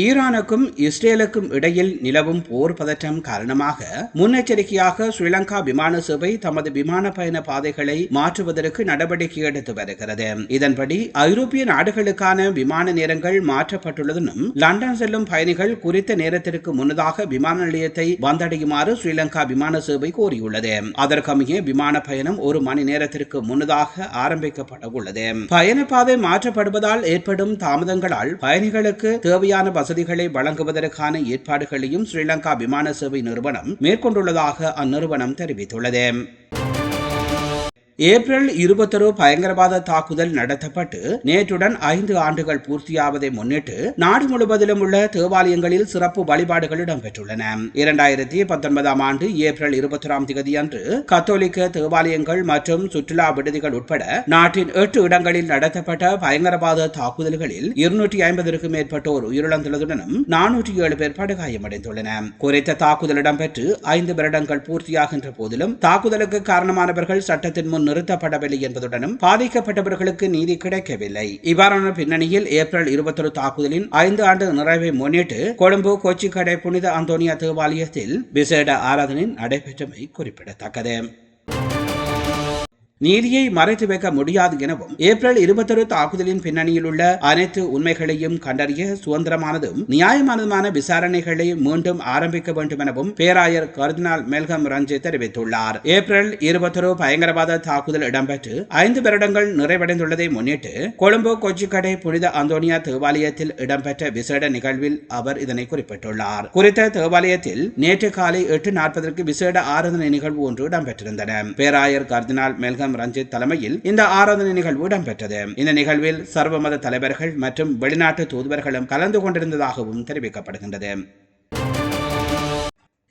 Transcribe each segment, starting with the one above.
ஈரானுக்கும் இஸ்ரேலுக்கும் இடையில் நிலவும் போர் பதற்றம் காரணமாக முன்னெச்சரிக்கையாக ஸ்ரீலங்கா விமான சேவை தமது விமான பயண பாதைகளை மாற்றுவதற்கு நடவடிக்கை எடுத்து வருகிறது. இதன்படி ஐரோப்பிய நாடுகளுக்கான விமான நேரங்கள் மாற்றப்பட்டுள்ளதும் லண்டன் செல்லும் பயணிகள் குறித்த நேரத்திற்கு முன்னதாக விமான நிலையத்தை வந்தடையுமாறு ஸ்ரீலங்கா விமான சேவை கோரியுள்ளது. அதற்கமைய விமான பயணம் ஒரு மணி நேரத்திற்கு முன்னதாக ஆரம்பிக்கப்பட உள்ளது பயண பாதை மாற்றப்படுவதால் ஏற்படும் தாமதங்களால் பயணிகளுக்கு தேவையான வசதிகளை வழங்குவதற்கான ஏற்பாடுகளையும் ஸ்ரீலங்கா விமான சேவை நிறுவனம் மேற்கொண்டுள்ளதாக அந்நிறுவனம் தெரிவித்துள்ளது. ஏப்ரல் இருபத்தொரு பயங்கரவாத தாக்குதல் நடத்தப்பட்டு நேற்றுடன் ஐந்து ஆண்டுகள் பூர்த்தியாவதை முன்னிட்டு நாடு முழுவதிலும் உள்ள தேவாலயங்களில் சிறப்பு வழிபாடுகள் இடம்பெற்றுள்ளன. இரண்டாயிரத்தி பத்தொன்பதாம் ஆண்டு ஏப்ரல் இருபத்தொராம் தேதி அன்று கத்தோலிக்க தேவாலயங்கள் மற்றும் சுற்றுலா விடுதிகள் உட்பட நாட்டின் எட்டு இடங்களில் நடத்தப்பட்ட பயங்கரவாத தாக்குதல்களில் இருநூற்றி ஐம்பதற்கும் மேற்பட்டோர் உயிரிழந்துள்ளதுடனும் நானூற்றி ஏழு பேர் படுகாயமடைந்துள்ளனர் குறித்த தாக்குதல் இடம்பெற்று ஐந்து வருடங்கள் பூர்த்தியாகின்ற போதிலும் தாக்குதலுக்கு காரணமானவர்கள் சட்டத்தின் முன் நிறுத்தப்படவில்லை என்பதுடனும் பாதிக்கப்பட்டவர்களுக்கு நீதி கிடைக்கவில்லை. இவ்வாறான பின்னணியில் ஏப்ரல் இருபத்தொரு தாக்குதலின் ஐந்து ஆண்டு நிறைவை முன்னிட்டு கொழும்பு கொச்சிக்கடை புனித அந்தோனியா தேவாலயத்தில் விசேட ஆராதனை நடைபெற்றமை குறிப்பிடத்தக்கது. நீதியை மறைத்து வைக்க முடியாது எனவும் ஏப்ரல் இருபத்தொரு தாக்குதலின் பின்னணியில் உள்ள அனைத்து உண்மைகளையும் கண்டறிய சுதந்திரமானதும் நியாயமானதுமான விசாரணைகளை மீண்டும் ஆரம்பிக்க வேண்டும் எனவும் பேராயர் கர்தினால் மெல்கம் ரஞ்சே தெரிவித்துள்ளார். ஏப்ரல் இருபத்தொரு பயங்கரவாத தாக்குதல் இடம்பெற்று ஐந்து வருடங்கள் நிறைவடைந்துள்ளதை முன்னிட்டு கொழும்பு கொச்சிக்கடை புனித அந்தோனியா தேவாலயத்தில் இடம்பெற்ற விசேட நிகழ்வில் அவர் இதனை குறிப்பிட்டுள்ளார். குறித்த தேவாலயத்தில் நேற்று காலை எட்டு நாற்பதற்கு விசேட ஆராதனை நிகழ்வு ஒன்று இடம்பெற்றிருந்தன. பேராயர் கர்தினால் மெல்கம் ரஞ்சித் தலைமையில் இந்த ஆராதனை நிகழ்வு இடம்பெற்றது. இந்த நிகழ்வில் சர்வமத தலைவர்கள் மற்றும் வெளிநாட்டு தூதுவர்களும் கலந்து கொண்டிருந்ததாகவும் தெரிவிக்கப்படுகின்றது.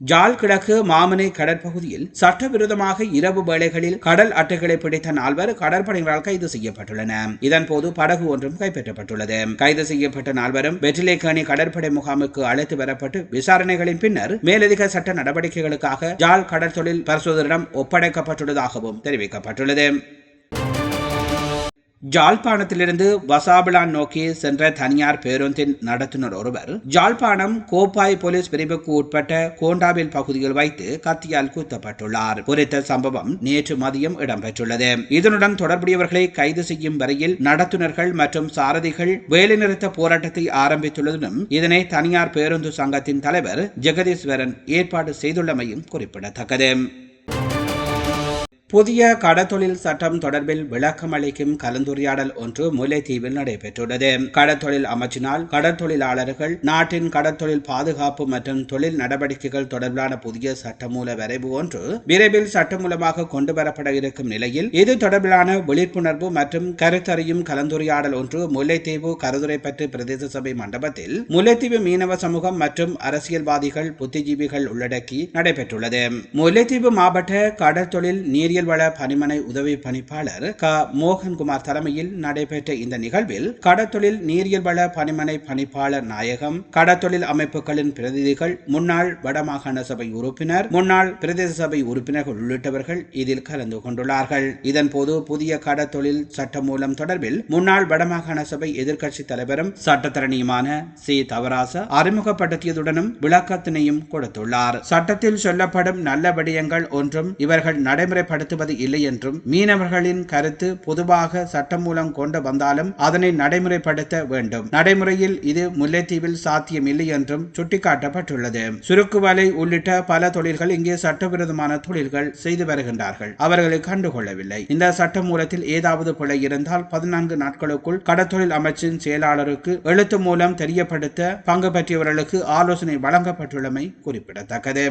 ஜால்கிழக்கு மாமனை கடற்பகுதியில் சட்டவிரோதமாக இரவு வேளைகளில் கடல் அட்டைகளை பிடித்த நால்வர் கடற்படையினரால் கைது செய்யப்பட்டுள்ளனர் இதன்போது படகு ஒன்றும் கைப்பற்றப்பட்டுள்ளது. கைது செய்யப்பட்ட நால்வரும் வெற்றிலேக்கணி கடற்படை முகாமுக்கு அழைத்து வரப்பட்டு விசாரணைகளின் பின்னர் மேலதிக சட்ட நடவடிக்கைகளுக்காக ஜால் கடற்தொழில் பரிசோதனிடம் ஒப்படைக்கப்பட்டுள்ளதாகவும் தெரிவிக்கப்பட்டுள்ளது. ஜாழ்ப்பாணத்திலிருந்து வசாபிளான் நோக்கி சென்ற தனியார் பேருந்தின் நடத்துனர் ஒருவர் ஜாழ்ப்பாணம் கோப்பாய் போலீஸ் பிரிவுக்கு உட்பட்ட கோண்டாவில் பகுதியில் வைத்து கத்தியால் குத்தப்பட்டுள்ளார். குறித்த சம்பவம் நேற்று மதியம் இடம்பெற்றுள்ளது. இதனுடன் தொடர்புடையவர்களை கைது செய்யும் வரையில் நடத்துனர்கள் மற்றும் சாரதிகள் வேலைநிறுத்த போராட்டத்தை ஆரம்பித்துள்ளதுடன் இதனை தனியார் பேருந்து சங்கத்தின் தலைவர் ஜெகதீஸ்வரன் ஏற்பாடு செய்துள்ளமையும் குறிப்பிடத்தக்கது. புதிய கடத்தொழில் சட்டம் தொடர்பில் விளக்கம் அளிக்கும் கலந்துரையாடல் ஒன்று முல்லைத்தீவில் நடைபெற்றுள்ளது. கடத்தொழில் அமைச்சினால் கடற்தொழிலாளர்கள் நாட்டின் கடற்தொழில் பாதுகாப்பு மற்றும் தொழில் நடவடிக்கைகள் தொடர்பிலான புதிய சட்டமூல வரைவு ஒன்று விரைவில் சட்டமூலமாக கொண்டு வரப்பட இருக்கும் நிலையில் இது தொடர்பிலான விழிப்புணர்வு மற்றும் கருத்தறியும் கலந்துரையாடல் ஒன்று முல்லைத்தீவு கருதுரைப்பற்று பிரதேச சபை மண்டபத்தில் முல்லைத்தீவு மீனவ சமூகம் மற்றும் அரசியல்வாதிகள் புத்திஜீவிகள் உள்ளடக்கி நடைபெற்றுள்ளது. முல்லைத்தீவு மாவட்ட கடற்தொழில் நீரிய நீரியல் வள பணிமனை உதவி பணிப்பாளர் க. மோகன்குமார் தலைமையில் நடைபெற்ற இந்த நிகழ்வில் கடத்தொழில் நீரியல் வள பணிமனை பணிப்பாளர் நாயகம் கடத்தொழில் அமைப்புகளின் பிரதிநிதிகள் முன்னாள் வடமாகாண சபை உறுப்பினர் முன்னாள் பிரதேச சபை உறுப்பினர்கள் உள்ளிட்டவர்கள் இதில் கலந்து கொண்டுள்ளார்கள். இதன்போது புதிய கடத்தொழில் சட்டம் மூலம் தொடர்பில் முன்னாள் வடமாகாண சபை எதிர்க்கட்சி தலைவரும் சட்டத்தரணியுமான சி. தவராச அறிமுகப்படுத்தியதுடனும் விளக்கத்தினையும் கொடுத்துள்ளார். சட்டத்தில் சொல்லப்படும் நல்ல விடயங்கள் ஒன்றும் இவர்கள் நடைமுறைப்படுத்த பயன்படுத்துவது இல்லை என்றும் மீனவர்களின் கருத்து பொதுவாக சட்டம் மூலம் கொண்டு வந்தாலும் அதனை நடைமுறைப்படுத்த வேண்டும். நடைமுறையில் இது முல்லைத்தீவில் சாத்தியம் இல்லை என்றும் சுட்டிக்காட்டப்பட்டுள்ளது. சுருக்கு வலை உள்ளிட்ட பல தொழில்கள் இங்கே சட்டவிரோதமான தொழில்கள் செய்து வருகின்றார்கள். அவர்களை கண்டுகொள்ளவில்லை. இந்த சட்ட மூலத்தில் ஏதாவது பிழை இருந்தால் பதினான்கு நாட்களுக்குள் கடத்தொழில் அமைச்சின் செயலாளருக்கு எழுத்து மூலம் தெரியப்படுத்த பங்கு பற்றியவர்களுக்கு ஆலோசனை வழங்கப்பட்டுள்ளமை குறிப்பிடத்தக்கது.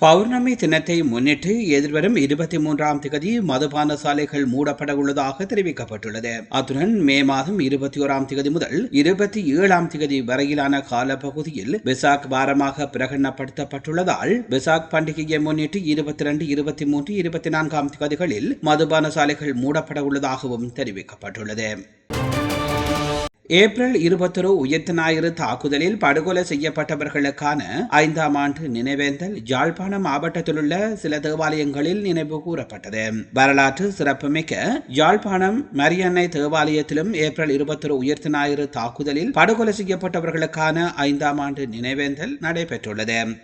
பௌர்ணமி தினத்தை முன்னிட்டு எதிர்வரும் இருபத்தி மூன்றாம் திகதி மதுபான சாலைகள் மூடப்பட உள்ளதாக தெரிவிக்கப்பட்டுள்ளது. அத்துடன் மே மாதம் இருபத்தி ஓராம் திகதி முதல் இருபத்தி ஏழாம் திகதி வரையிலான காலப்பகுதியில் விசாக் வாரமாக பிரகடனப்படுத்தப்பட்டுள்ளதால் விசாக் பண்டிகையை முன்னிட்டு இருபத்தி ரெண்டு இருபத்தி மூன்று இருபத்தி நான்காம் திகதிகளில் மதுபான சாலைகள் மூடப்பட உள்ளதாகவும் தெரிவிக்கப்பட்டுள்ளது. ஏப்ரல் இருபத்தொரு உயிர்த்த ஞாயிறு தாக்குதலில் படுகொலை செய்யப்பட்டவர்களுக்கான ஐந்தாம் ஆண்டு நினைவேந்தல் யாழ்ப்பாணம் மாவட்டத்திலுள்ள சில தேவாலயங்களில் நினைவு கூறப்பட்டது. வரலாற்று சிறப்புமிக்க யாழ்ப்பாணம் மரியன்னை தேவாலயத்திலும் ஏப்ரல் இருபத்தொரு உயிர்த்த ஞாயிறு தாக்குதலில் படுகொலை செய்யப்பட்டவர்களுக்கான ஐந்தாம் ஆண்டு நினைவேந்தல் நடைபெற்றுள்ளது.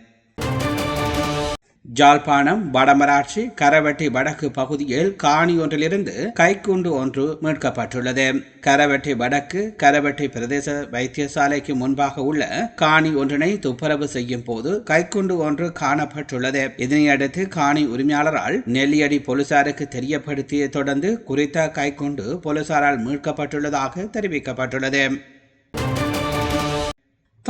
ஜாழ்ப்பாணம் வடமராட்சி கரவெட்டி வடக்கு பகுதியில் காணி ஒன்றிலிருந்து கைக்குண்டு ஒன்று மீட்கப்பட்டுள்ளது. கரவெட்டி வடக்கு கரவெட்டி பிரதேச வைத்தியசாலைக்கு முன்பாக உள்ள காணி ஒன்றினை துப்புரவு செய்யும் போது கைக்குண்டு ஒன்று காணப்பட்டுள்ளது. இதனையடுத்து காணி உரிமையாளரால் நெல்லியடி போலீசாருக்கு தெரியப்படுத்திய தொடர்ந்து குறித்த கைக்குண்டு போலீசாரால் மீட்கப்பட்டுள்ளதாக தெரிவிக்கப்பட்டுள்ளது.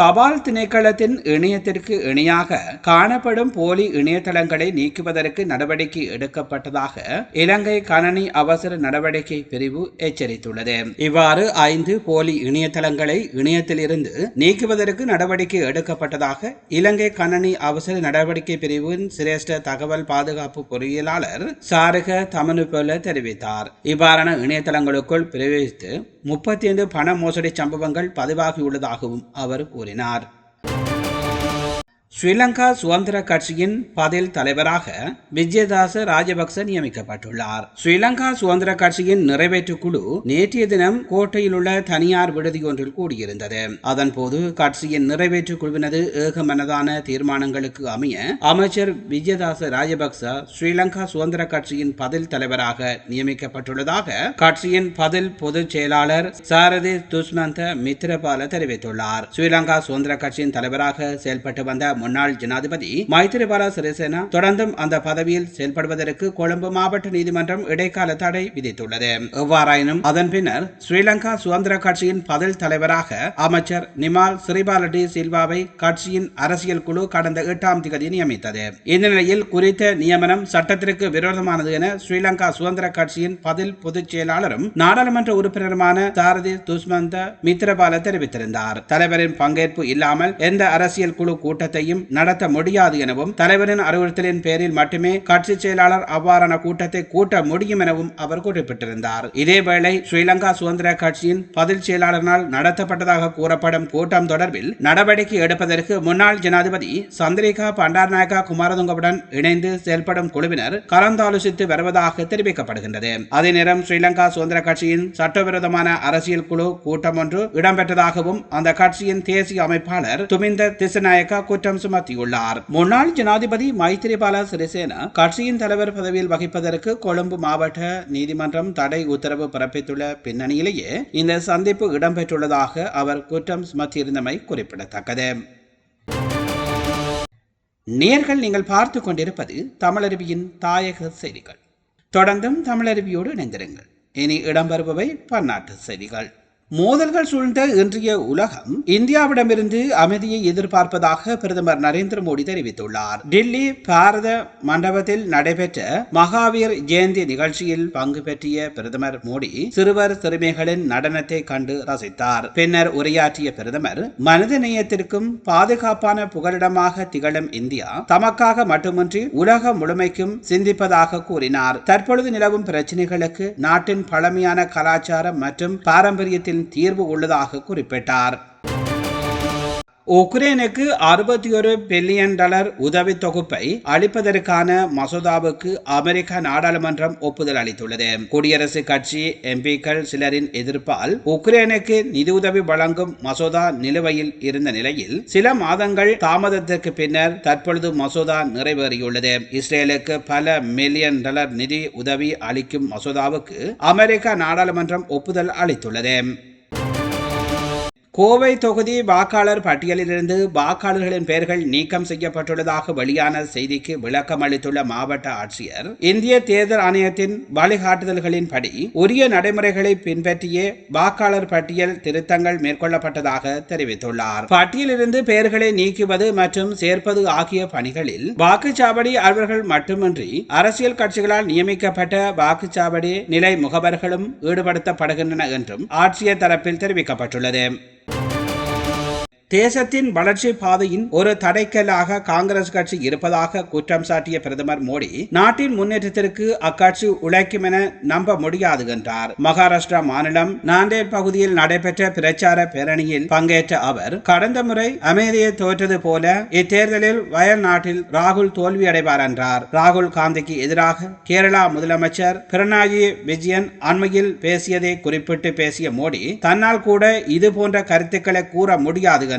தபால் திணைக்களத்தின் இணையத்திற்கு இணையாக காணப்படும் போலி இணையதளங்களை நீக்குவதற்கு நடவடிக்கை எடுக்கப்பட்டதாக இலங்கை கணனி அவசர நடவடிக்கை பிரிவு எச்சரித்துள்ளது. இவ்வாறு ஐந்து போலி இணையதளங்களை இணையத்திலிருந்து நீக்குவதற்கு நடவடிக்கை எடுக்கப்பட்டதாக இலங்கை கணனி அவசர நடவடிக்கை பிரிவின் சிரேஷ்ட தகவல் பாதுகாப்பு பொறியியலாளர் சாருக தமனுபோல தெரிவித்தார். இவ்வாறான இணையதளங்களுக்குள் பிரவேசித்து முப்பத்தி ஐந்து பண மோசடி சம்பவங்கள் பதிவாகியுள்ளதாகவும் அவர் கூறினார் probably. ஸ்ரீலங்கா சுதந்திர கட்சியின் பதில் தலைவராக விஜயதாச ராஜபக்ச நியமிக்கப்பட்டுள்ளார். ஸ்ரீலங்கா சுதந்திர கட்சியின் நிறைவேற்று குழு நேற்றைய தினம் கோட்டையில் உள்ள தனியார் விடுதி ஒன்றில் கூடியிருந்தது. அதன்போது கட்சியின் நிறைவேற்று குழுவினது ஏகமனதான தீர்மானங்களுக்கு அமைய அமைச்சர் விஜயதாச ராஜபக்ச ஸ்ரீலங்கா சுதந்திர கட்சியின் பதில் தலைவராக நியமிக்கப்பட்டுள்ளதாக கட்சியின் பதில் பொதுச் செயலாளர் சாரதி துஷ்மந்த மித்ரபால தெரிவித்துள்ளார். ஸ்ரீலங்கா சுதந்திர கட்சியின் தலைவராக செயல்பட்டு வந்த முன்னாள் ஜனாதிபதி மைத்திரிபால சிறிசேனா தொடர்ந்தும் அந்த பதவியில் செயல்படுவதற்கு கொழும்பு மாவட்ட நீதிமன்றம் இடைக்கால தடை விதித்துள்ளது. எவ்வாறாயினும் அதன் பின்னர் ஸ்ரீலங்கா சுதந்திர கட்சியின் பதில் தலைவராக அமைச்சர் நிமால் சிறிபாலடி சில்வாவை கட்சியின் அரசியல் குழு கடந்த எட்டாம் தேதி நியமித்தது. இந்த நிலையில் குறித்த நியமனம் சட்டத்திற்கு விரோதமானது என ஸ்ரீலங்கா சுதந்திர கட்சியின் பதில் பொதுச் செயலாளரும் நாடாளுமன்ற உறுப்பினருமான சாரதி துஷ்மந்த மித்ரபால தெரிவித்திருந்தார். தலைவரின் பங்கேற்பு இல்லாமல் எந்த அரசியல் குழு கூட்டத்தையும் நடத்த முடியாது எனவும் தலைவரின் அறிவுறுத்தலின் பேரில் மட்டுமே கட்சி செயலாளர் அவ்வாறான கூட்டத்தை கூட்ட முடியும் எனவும் அவர் குறிப்பிட்டிருந்தார். இதேவேளை ஸ்ரீலங்கா சுதந்திர கட்சியின் பதில் செயலாளரால் நடத்தப்பட்டதாக கூறப்படும் கூட்டம் தொடர்பில் நடவடிக்கை எடுப்பதற்கு முன்னாள் ஜனாதிபதி சந்திரிகா பண்டார்நாயகா குமாரதுங்கவுடன் இணைந்து செயல்படும் குழுவினர் கலந்தாலோசித்து வருவதாக தெரிவிக்கப்படுகின்றது. அதே நேரம் ஸ்ரீலங்கா சுதந்திர கட்சியின் சட்டவிரோதமான அரசியல் குழு கூட்டம் ஒன்று இடம்பெற்றதாகவும் அந்த கட்சியின் தேசிய அமைப்பாளர் துமிந்த திசநாயக்கா குற்றம் சுமத்தியுள்ளார். முன்னாள் ஜனாதிபதி மைத்ரிபால சிறிசேனா கட்சியின் தலைவர் பதவியில் வகிப்பதற்கு கொழும்பு மாவட்ட நீதிமன்றம் தடை உத்தரவு பிறப்பித்துள்ள பின்னணியிலேயே இந்த சந்திப்பு இடம்பெற்றுள்ளதாக அவர் குற்றம் சுமத்தியிருந்தமை குறிப்பிடத்தக்கது. நேர்கள் நீங்கள் பார்த்து கொண்டிருப்பது தமிழருவியின் தாயக செய்திகள். தொடர்ந்தும் தமிழருவியோடு இணைந்திருங்கள். இனி இடம்பெறுபவை பன்னாட்டு செய்திகள். மோதல்கள் சூழ்ந்த இன்றைய உலகம் இந்தியாவிடமிருந்து அமைதியை எதிர்பார்ப்பதாக பிரதமர் நரேந்திர மோடி தெரிவித்துள்ளார். டில்லி பாரத மண்டபத்தில் நடைபெற்ற மகாவீர் ஜெயந்தி நிகழ்ச்சியில் பங்கு பெற்றிய பிரதமர் மோடி சிறுவர் சிறுமிகளின் நடனத்தை கண்டு ரசித்தார். பின்னர் உரையாற்றிய பிரதமர் மனித நேயத்திற்கும் பாதுகாப்பான புகலிடமாக திகழும் இந்தியா தமக்காக மட்டுமின்றி உலகம் முழுமைக்கும் சிந்திப்பதாக கூறினார். தற்பொழுது நிலவும் பிரச்சினைகளுக்கு நாட்டின் பழமையான கலாச்சாரம் மற்றும் பாரம்பரியத்தில் தீர்வு உள்ளதாக குறிப்பிட்டார். உக்ரைனுக்கு அறுபத்தி ஒரு பில்லியன் டாலர் உதவி தொகுப்பை அளிப்பதற்கான மசோதாவுக்கு அமெரிக்க நாடாளுமன்றம் ஒப்புதல் அளித்துள்ளது. குடியரசுக் கட்சி எம்பிக்கள் சிலரின் எதிர்ப்பால் உக்ரைனுக்கு நிதியுதவி வழங்கும் மசோதா நிலுவையில் இருந்த நிலையில் சில மாதங்கள் தாமதத்திற்கு பின்னர் தற்பொழுது மசோதா நிறைவேறியுள்ளது. இஸ்ரேலுக்கு பல மில்லியன் டாலர் நிதி உதவி அளிக்கும் மசோதாவுக்கு அமெரிக்க நாடாளுமன்றம் ஒப்புதல் அளித்துள்ளது. கோவை தொகுதி வாக்காளர் பட்டியலிலிருந்து வாக்காளர்களின் பெயர்கள் நீக்கம் செய்யப்பட்டுள்ளதாக வெளியான செய்திக்கு விளக்கம் அளித்துள்ள மாவட்ட ஆட்சியர் இந்திய தேர்தல் ஆணையத்தின் வழிகாட்டுதல்களின்படி உரிய நடைமுறைகளை பின்பற்றியே வாக்காளர் பட்டியல் திருத்தங்கள் மேற்கொள்ளப்பட்டதாக தெரிவித்துள்ளார். பட்டியலிருந்து பெயர்களை நீக்குவது மற்றும் சேர்ப்பது ஆகிய பணிகளில் வாக்குச்சாவடி அலுவலர்கள் மட்டுமின்றி அரசியல் கட்சிகளால் நியமிக்கப்பட்ட வாக்குச்சாவடி நிலை முகவர்களும் ஈடுபடுத்தப்படுகின்றன என்றும் ஆட்சியர் தரப்பில் தெரிவிக்கப்பட்டுள்ளது. தேசத்தின் வளர்ச்சி பாதையின் ஒரு தடைக்கல்லாக காங்கிரஸ் கட்சி இருப்பதாக குற்றம் சாட்டிய பிரதமர் மோடி நாட்டின் முன்னேற்றத்திற்கு அக்கட்சி உழைக்கும் என நம்ப முடியாது என்றார். மகாராஷ்டிரா மாநிலம் நாந்தேட் பகுதியில் நடைபெற்ற பிரச்சார பேரணியில் பங்கேற்ற அவர் கடந்த முறை அமைதியை தோற்றது போல இத்தேர்தலில் வயல் நாட்டில் ராகுல் தோல்வியடைவார் என்றார். ராகுல் காந்திக்கு எதிராக கேரளா முதலமைச்சர் பிரணாயி விஜயன் அண்மையில் பேசியதை குறிப்பிட்டு பேசிய மோடி தன்னால் கூட இது போன்ற கருத்துக்களை கூற முடியாது